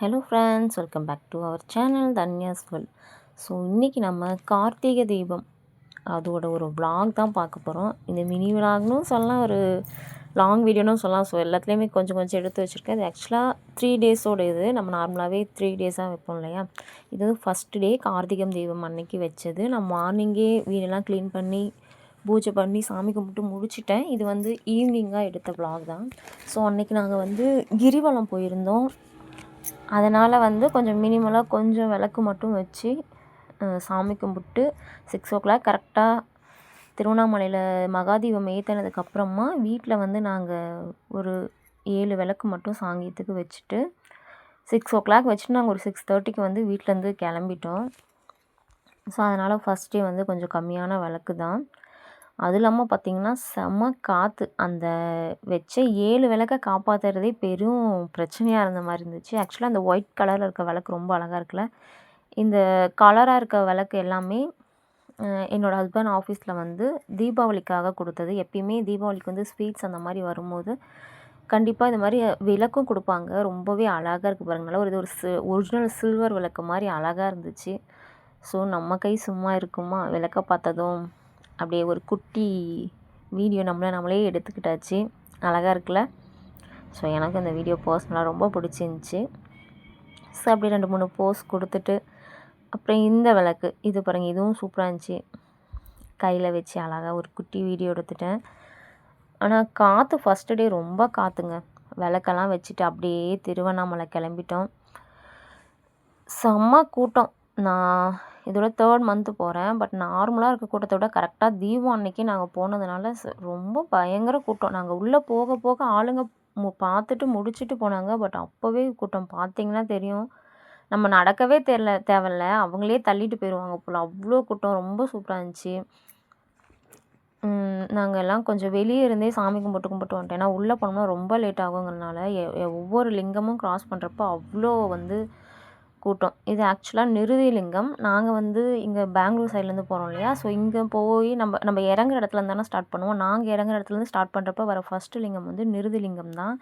Hello friends welcome back to our channel Dhanyas well so இன்றைக்கி நம்ம கார்த்திகை தீபம் அதோட ஒரு விளாக் தான் பார்க்க போகிறோம் இந்த மினி விளாக்னும் சொல்லலாம் ஒரு லாங் வீடியோனும் சொல்லலாம். ஸோ எல்லாத்துலேயுமே கொஞ்சம் கொஞ்சம் எடுத்து வச்சுருக்கேன். இது ஆக்சுவலாக த்ரீ டேஸோட இது. நம்ம நார்மலாகவே த்ரீ டேஸாக வைப்போம் இல்லையா? இது வந்து ஃபஸ்ட் டே கார்த்திகம் தீபம் அன்னைக்கு வச்சது. நான் மார்னிங்கே வீடெல்லாம் க்ளீன் பண்ணி பூஜை பண்ணி சாமி கும்பிட்டு முடிச்சிட்டேன். இது வந்து ஈவினிங்காக எடுத்த விளாக் தான். ஸோ அன்னைக்கு நாங்கள் வந்து கிரிவலம் போயிருந்தோம். அதனால் வந்து கொஞ்சம் மினிமலாக கொஞ்சம் விளக்கு மட்டும் வச்சு சாமி கும்பிட்டு சிக்ஸ் ஓ கிளாக் கரெக்டாக திருவண்ணாமலையில் மகாதீபம் ஏற்றினதுக்கப்புறமா வீட்டில் வந்து நாங்கள் ஒரு ஏழு விளக்கு மட்டும் சாங்கியத்துக்கு வச்சுட்டு சிக்ஸ் ஓ கிளாக் வச்சுட்டு நாங்கள் ஒரு சிக்ஸ் தேர்ட்டிக்கு வந்து வீட்டிலேருந்து கிளம்பிட்டோம். ஸோ அதனால் ஃபஸ்ட் டே வந்து கொஞ்சம் கம்மியான விளக்கு தான் அதுவும் இல்லாமல் பார்த்தீங்கன்னா செம காற்று அந்த வச்ச ஏழு விளக்கை காப்பாற்றுறதே பெரும் பிரச்சனையாக இருந்த மாதிரி இருந்துச்சு. ஆக்சுவலாக அந்த ஒயிட் கலரில் இருக்க விளக்கு ரொம்ப அழகாக இருக்குல்ல. இந்த கலராக இருக்க விளக்கு எல்லாமே என்னோடய என்னோட ஹஸ்பண்ட் ஆஃபீஸில் வந்து தீபாவளிக்காக கொடுத்தது. எப்பயுமே தீபாவளிக்கு வந்து ஸ்வீட்ஸ் அந்த மாதிரி வரும்போது கண்டிப்பாக இது மாதிரி விளக்கும் கொடுப்பாங்க. ரொம்பவே அழகாக இருக்குது பாருங்க. நல்லா ஒரு இது ஒரு சி ஒரிஜினல் சில்வர் விளக்கு மாதிரி அழகாக இருந்துச்சு. ஸோ நம்ம கை சும்மா இருக்குமா? விளக்க பார்த்ததும் அப்படியே ஒரு குட்டி வீடியோ நம்மளை நம்மளே எடுத்துக்கிட்டாச்சு. அழகாக இருக்குல்ல? ஸோ எனக்கு இந்த வீடியோ பர்சனலாக ரொம்ப பிடிச்சிருந்துச்சி. ஸோ அப்படியே ரெண்டு மூணு போஸ் கொடுத்துட்டு அப்புறம் இந்த விளக்கு இது பாருங்கள் இதுவும் சூப்பராக இருந்துச்சு. கையில் வச்சு அழகாக ஒரு குட்டி வீடியோ எடுத்துட்டேன். ஆனால் காற்று ஃபஸ்ட்டு டே ரொம்ப காற்றுங்க விளக்கெல்லாம் வச்சுட்டு அப்படியே திருவண்ணாமலை கிளம்பிட்டோம். செம்ம கூட்டம். நான் இதோட தேர்ட் மந்த்து போகிறேன் பட் நார்மலாக இருக்க கூட்டத்தை விட கரெக்டாக தீபம் அன்னைக்கு நாங்கள் போனதுனால ச- ரொம்ப பயங்கர கூட்டம். நாங்கள் உள்ளே போக போக ஆளுங்க மு பார்த்துட்டு முடிச்சுட்டு போனாங்க. பட் அப்போவே கூட்டம் பார்த்தீங்கன்னா தெரியும். நம்ம நடக்கவே தெரில தேவையில்ல. அவங்களே தள்ளிட்டு போயிடுவாங்க போல். அவ்வளோ கூட்டம் ரொம்ப சூப்பராக இருந்துச்சு. நாங்கள் எல்லாம் கொஞ்சம் வெளியே இருந்தே சாமி கும்பிட்டு கும்பிட்டு வந்துட்டோம். ஏன்னா உள்ளே போனோம்னா ரொம்ப லேட் ஆகுங்கிறனால எ- ஒவ்வொரு லிங்கமும் க்ராஸ் பண்ணுறப்போ அவ்வளோ வந்து கூட்டம். இது ஆக்சுவலாக நிருதி லிங்கம் நாங்கள் வந்து இங்கே பெங்களூர் சைட்லேருந்து போகிறோம் இல்லையா? ஸோ இங்கே போய் நம்ம நம்ம இறங்குற இடத்துல தானே ஸ்டார்ட் பண்ணுவோம். நாங்கள் இறங்குற இடத்துலேருந்து ஸ்டார்ட் பண்ணுறப்ப வர ஃபஸ்ட்டு லிங்கம் வந்து நிருதி லிங்கம் தான்.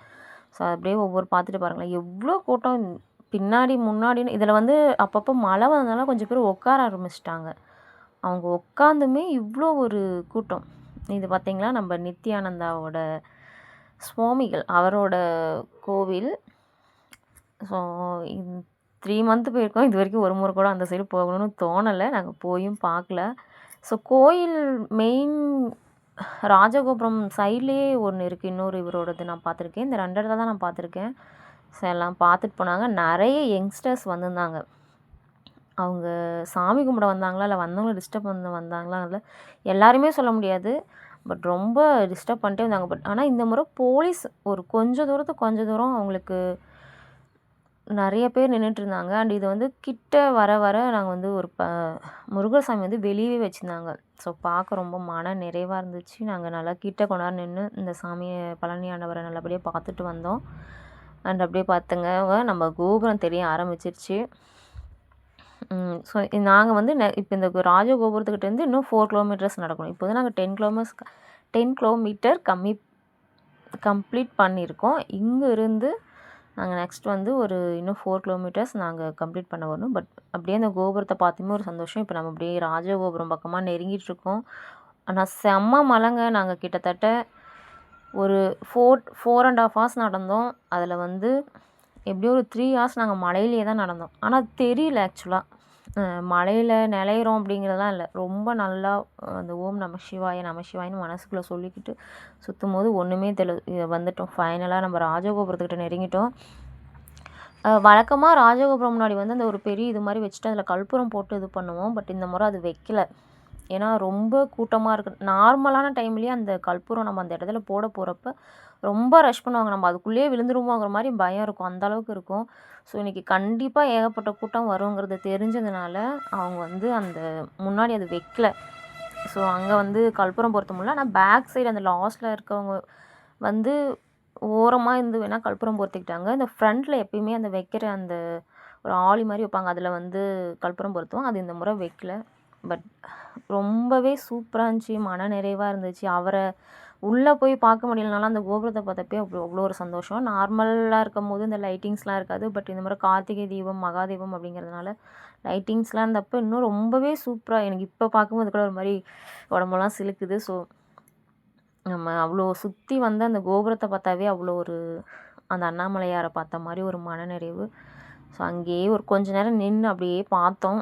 ஸோ அப்படியே ஒவ்வொரு பார்த்துட்டு பாருங்களேன். எவ்வளோ கூட்டம். பின்னாடி முன்னாடின்னு இதில் வந்து அப்பப்போ மழை வந்ததுனால கொஞ்சம் பேர் உட்கார ஆரம்பிச்சிட்டாங்க. அவங்க உட்காந்துமே இவ்வளோ ஒரு கூட்டம். இது பார்த்திங்களா நம்ம நித்யானந்தாவோட சுவாமிகள் அவரோட கோவில். ஸோ த்ரீ மந்த்து போயிருக்கோம். இது வரைக்கும் ஒரு முறை கூட அந்த சைடு போகணும்னு தோணலை. நாங்கள் போயும் பார்க்கல. ஸோ கோயில் மெயின் ராஜகோபுரம் சைட்லேயே ஒன்று இருக்குது இன்னொரு இவரோடது நான் பார்த்துருக்கேன். இந்த ரெண்டு இடத்துல தான் நான் பார்த்துருக்கேன். ஸோ எல்லாம் பார்த்துட்டு போனாங்க. நிறைய யங்ஸ்டர்ஸ் வந்திருந்தாங்க. அவங்க சாமி கும்பிட வந்தாங்களா? இல்லை வந்தவங்க டிஸ்டர்ப் பண்ண வந்தாங்களா? இல்லை எல்லாருமே சொல்ல முடியாது. பட் ரொம்ப டிஸ்டர்ப் பண்ணிட்டே வந்தாங்க. பட் ஆனால் இந்த முறை போலீஸ் ஒரு கொஞ்சம் தூரத்துக்கு கொஞ்சம் தூரம் அவங்களுக்கு நிறைய பேர் நின்றுட்டு இருந்தாங்க அண்ட் இது வந்து கிட்ட வர வர நாங்கள் வந்து ஒரு ப முருகர் சாமி வந்து வெளியவே வச்சுருந்தாங்க. ஸோ பார்க்க ரொம்ப மன நிறைவாக இருந்துச்சு. நாங்கள் நல்லா கிட்ட கொண்டாந்து நின்று இந்த சாமியை பழனி ஆண்டவரை நல்லபடியாக பார்த்துட்டு வந்தோம். அண்ட் அப்படியே பார்த்துங்க நம்ம கோபுரம் தெரிய ஆரம்பிச்சிருச்சு. ஸோ நாங்கள் வந்து இப்போ இந்த ராஜகோபுரத்துக்கிட்டேருந்து இன்னும் ஃபோர் கிலோமீட்டர்ஸ் நடக்கணும். இப்போ வந்து நாங்கள் டென் கிலோமீட்டர்ஸ் டென் கிலோமீட்டர் கம்மி கம்ப்ளீட் பண்ணியிருக்கோம். இங்கே இருந்து நாங்கள் நெக்ஸ்ட் வந்து ஒரு இன்னும் ஃபோர் கிலோமீட்டர்ஸ் நாங்கள் கம்ப்ளீட் பண்ண வரணும். பட் அப்படியே அந்த கோபுரத்தை பார்த்துமே ஒரு சந்தோஷம். இப்போ நம்ம அப்படியே ராஜகோபுரம் பக்கமாக நெருங்கிட்டு இருக்கோம். ஆனால் செம்ம மலைங்க. நாங்கள் கிட்டத்தட்ட ஒரு four four and half hours நடந்தோம். அதில் வந்து எப்படியும் ஒரு த்ரீ ஹவர்ஸ் நாங்கள் மலையிலே தான் நடந்தோம். ஆனால் தெரியல ஆக்சுவலாக மலையில் நிலையிறோம் அப்படிங்கிறதுலாம் இல்லை. ரொம்ப நல்லா அந்த ஓம் நம சிவாய நம சிவாயன்னு மனசுக்குள்ளே சொல்லிக்கிட்டு சுற்றும் போது ஒன்றுமே தெரியல வந்துட்டோம். ஃபைனலாக நம்ம ராஜகோபுரத்துக்கிட்ட நெருங்கிட்டோம். வழக்கமாக ராஜகோபுரம் முன்னாடி வந்து அந்த ஒரு பெரிய இது மாதிரி வச்சுட்டு அதில் கற்பூரம் போட்டு இது பண்ணுவோம். பட் இந்த முறை அது வைக்கல. ஏன்னா ரொம்ப கூட்டமாக இருக்கு. நார்மலான டைம்லேயே அந்த கற்பூரம் நம்ம அந்த இடத்துல போட போகிறப்ப ரொம்ப ரஷ் பண்ணுவாங்க. நம்ம அதுக்குள்ளேயே விழுந்துருமோங்கிற மாதிரி பயம் இருக்கும். அந்த அளவுக்கு இருக்கும். ஸோ இன்றைக்கி கண்டிப்பாக ஏகப்பட்ட கூட்டம் வருங்கிறது தெரிஞ்சதுனால அவங்க வந்து அந்த முன்னாடி அது வைக்கல. ஸோ அங்கே வந்து கற்பூரம் பொறுத்த முடியல. ஆனால் பேக் சைடு அந்த லாஸ்ட்டில் இருக்கவங்க வந்து ஓரமாக இருந்து வேணால் கற்பூரம் பொறுத்துக்கிட்டாங்க இந்த ஃப்ரண்ட்டில் எப்பயுமே அந்த வைக்கிற அந்த ஒரு ஆளி மாதிரி வைப்பாங்க. அதில் வந்து கற்பூரம் பொறுத்துவோம் அது இந்த முறை வைக்கல. பட் ரொம்பவே சூப்பராக இருந்துச்சு. மன நிறைவாக இருந்துச்சு. அவரை உள்ளே போய் பார்க்க முடியலனாலும் அந்த கோபுரத்தை பார்த்தப்பே அவ்வளோ அவ்வளோ ஒரு சந்தோஷம். நார்மலாக இருக்கும் போது இந்த லைட்டிங்ஸ்லாம் இருக்காது. பட் இந்த மாதிரி கார்த்திகை தீபம் மகாதீபம் அப்படிங்கிறதுனால லைட்டிங்ஸ்லாம் இருந்தப்போ இன்னும் ரொம்பவே சூப்பராக எனக்கு இப்போ பார்க்கும்போது கூட ஒரு மாதிரி உடம்பெல்லாம் சிலுக்குது. ஸோ நம்ம அவ்வளோ சுற்றி வந்து அந்த கோபுரத்தை பார்த்தாவே அவ்வளோ ஒரு அந்த அண்ணாமலையாரை பார்த்த மாதிரி ஒரு மனநிறைவு. ஸோ அங்கேயே ஒரு கொஞ்ச நேரம் நின்று அப்படியே பார்த்தோம்.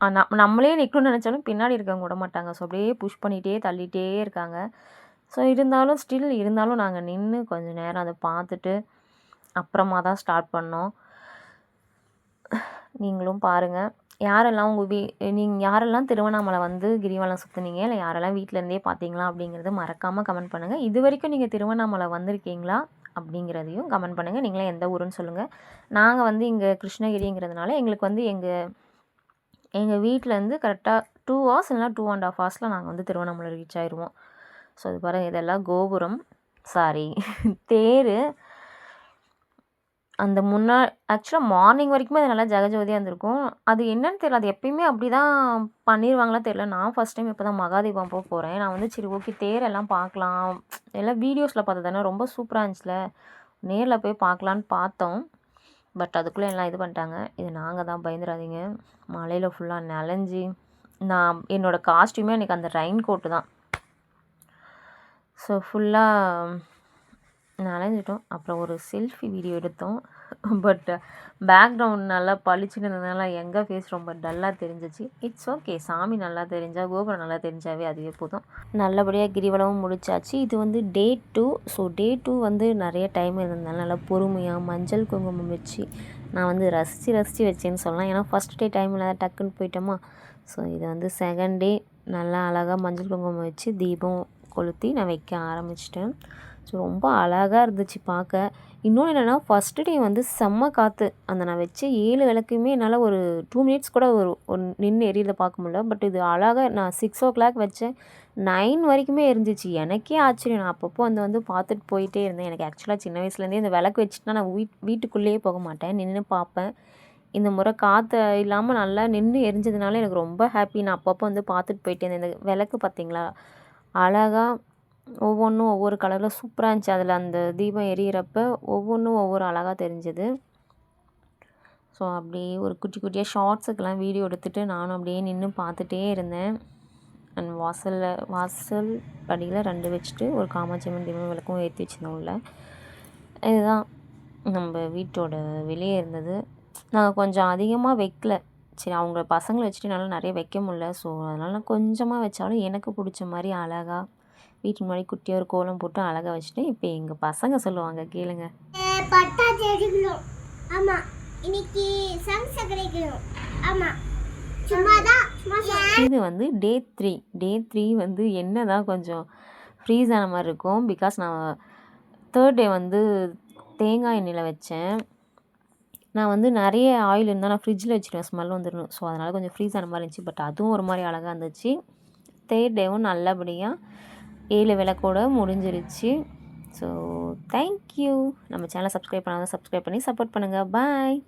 நம் நம்மளே நிற்கணும்னு நினச்சாலும் பின்னாடி இருக்கவங்க விட மாட்டாங்க. ஸோ அப்படியே புஷ் பண்ணிகிட்டே தள்ளிகிட்டே இருக்காங்க. ஸோ இருந்தாலும் ஸ்டில் இருந்தாலும் நாங்கள் நின்று கொஞ்ச நேரம் அதை பார்த்துட்டு அப்புறமா தான் ஸ்டார்ட் பண்ணோம். நீங்களும் பாருங்கள் யாரெல்லாம் உங்கள் வீ நீங்கள் யாரெல்லாம் திருவண்ணாமலை வந்து கிரிவலம் சுற்றுனீங்க இல்லை யாரெல்லாம் வீட்டிலேருந்தே பார்த்தீங்களா அப்படிங்கிறத மறக்காமல் கமெண்ட் பண்ணுங்கள் இது வரைக்கும் நீங்கள் திருவண்ணாமலை வந்திருக்கீங்களா அப்படிங்கிறதையும் கமெண்ட் பண்ணுங்கள் நீங்களே எந்த ஊருன்னு சொல்லுங்கள் நாங்கள் வந்து இங்கே கிருஷ்ணகிரிங்கிறதுனால எங்களுக்கு வந்து எங்கள் எங்கள் வீட்டிலேருந்து கரெக்டாக டூ ஹவர்ஸ் இல்லைனா டூ அண்ட் ஹாஃப் ஹவர்ஸில் நாங்கள் வந்து திருவண்ணாமலை ரீச் ஆயிடுவோம் ஸோ இது பாருங்கள் இதெல்லாம் கோபுரம். சாரி தேர். அந்த முன்னா ஆக்சுவலாக மார்னிங் வரைக்குமே அது நல்லா ஜெகஜோதியாக இருந்திருக்கும். அது என்னன்னு தெரியல. அது எப்பயுமே அப்படி தான் பண்ணிடுவாங்களா தெரியல. நான் ஃபஸ்ட் டைம் இப்போ தான் மகாதீபம் போக போகிறேன் நான் வந்து சரி ஓகே தேரெல்லாம் பார்க்கலாம். எல்லாம் வீடியோஸில் பார்த்தது தானே. ரொம்ப சூப்பராக இருந்துச்சுல. நேரில் போய் பார்க்கலான்னு பார்த்தோம். பட் அதுக்குள்ளே எல்லாம் இது பண்ணிட்டாங்க. இது நாங்கள் தான் பயந்துடாதீங்க. மழையில் ஃபுல்லாக நனைஞ்சி நான் என்னோடய காஸ்ட்யூமே எனக்கு அந்த ரெயின் கோட்டு தான். ஸோ ஃபுல்லாக நனைஞ்சிட்டோம். அப்புறம் ஒரு செல்ஃபி வீடியோ எடுத்தோம். பட் பேக்ரவுண்ட் நல்லா பளிச்சுன்னு இருந்ததுனால எங்கள் ஃபேஸ் ரொம்ப டல்லாக தெரிஞ்சிச்சு. இட்ஸ் ஓகே சாமி நல்லா தெரிஞ்சால் கோபுரம் நல்லா தெரிஞ்சாவே அதுவே போதும். நல்லபடியாக கிரிவலமும் முடிச்சாச்சு. இது வந்து day two so day two வந்து நிறைய டைம் இருந்ததுனால நல்லா பொறுமையாக மஞ்சள் குங்குமம் வச்சு நான் வந்து ரசித்து ரசித்து வச்சேன்னு சொல்லலாம். ஏன்னா ஃபஸ்ட் டே டைம் இல்லாத டக்குன்னு போயிட்டோமா. ஸோ இது வந்து செகண்ட் டே நல்லா அழகாக மஞ்சள் குங்குமம் வச்சு தீபம் கொளுத்தி நான் வைக்க ஆரம்பிச்சிட்டேன். ஸோ ரொம்ப அழகாக இருந்துச்சு பார்க்க. இன்னொன்று என்னென்னா ஃபஸ்ட்டு டே வந்து செம்ம காற்று அந்த நான் வச்ச ஏழு விளக்குமே என்னால் ஒரு டூ மினிட்ஸ் கூட ஒரு ஒரு நின்று எரியதை பார்க்க முடியல. பட் இது அழகாக நான் சிக்ஸ் ஓ கிளாக் வச்சேன் நைன் வரைக்குமே இருந்துச்சு. எனக்கே ஆச்சரியம். நான் அப்பப்போ வந்து வந்து பார்த்துட்டு போயிட்டே இருந்தேன். எனக்கு ஆக்சுவலாக சின்ன வயசுலேருந்தே இந்த விளக்கு வச்சுட்டுனா நான் வீட் வீட்டுக்குள்ளேயே போக மாட்டேன். நின்று பார்ப்பேன். இந்த முறை காற்று இல்லாமல் நல்லா நின்று எரிஞ்சதுனால எனக்கு ரொம்ப ஹாப்பி நான் அப்பப்போ வந்து பார்த்துட்டு போயிட்டே இருந்தேன். இந்த விளக்கு பார்த்தீங்களா? அழகாக ஒவ்வொன்றும் ஒவ்வொரு கலரில் சூப்பராக இருந்துச்சு. அதில் அந்த தீபம் எரியிறப்ப ஒவ்வொன்றும் ஒவ்வொரு அழகாக தெரிஞ்சுது. ஸோ அப்படியே ஒரு குட்டி குட்டியாக ஷார்ட்ஸுக்கெல்லாம் வீடியோ எடுத்துகிட்டு நானும் அப்படியே நின்று பார்த்துட்டே இருந்தேன். அண்ட் வாசலில் வாசல் படியில் ரெண்டு வச்சுட்டு ஒரு காமாட்சியம்மன் தீபம் விளக்கும் ஏற்றி வச்சுருந்தோம் உள்ள. இதுதான் நம்ம வீட்டோட வெளியே இருந்தது. நாங்கள் கொஞ்சம் அதிகமாக வைக்கல. சரி அவங்க பசங்களை வச்சுட்டு என்னால் நிறைய வைக்க முடியல. ஸோ அதனால் நான் கொஞ்சமாக வச்சாலும் எனக்கு பிடிச்ச மாதிரி அழகாக வீட்டு முன்னாடி குட்டியாக ஒரு கோலம் போட்டு அழகாக வச்சுட்டு இப்போ எங்கள் பசங்க சொல்லுவாங்க கேளுங்க. பட்டாசு எடுக்கணும் ஆமா இன்னைக்கு சங்ஸ் கிடைக்கணும். ஆமா சும்மா தான் சும்மா சொன்னேன். இது வந்து டே த்ரீ டே த்ரீ வந்து என்ன தான் கொஞ்சம் ஃப்ரீஸ் ஆன மாதிரி இருக்கும். பிகாஸ் நான் தேர்ட் டே வந்து தேங்காய் எண்ணெயில் வச்சேன். நான் வந்து நிறைய ஆயில் இருந்தால் நான் ஃப்ரிட்ஜில் வச்சுருவேன். ஸ்மெல் வந்துடும் ஸோ அதனால் கொஞ்சம் ஃப்ரீஸ் ஆன மாதிரி இருந்துச்சு. பட் அதுவும் ஒரு மாதிரி அழகாக இருந்துச்சு. தேர்ட் டேவும் நல்லபடியாக ஏழு விளக்கோட முடிஞ்சிருச்சு. ஸோ தேங்க்யூ நம்ம சேனலை சப்ஸ்கிரைப் பண்ணாதான் சப்ஸ்கிரைப் பண்ணி சப்போர்ட் பண்ணுங்கள் பாய்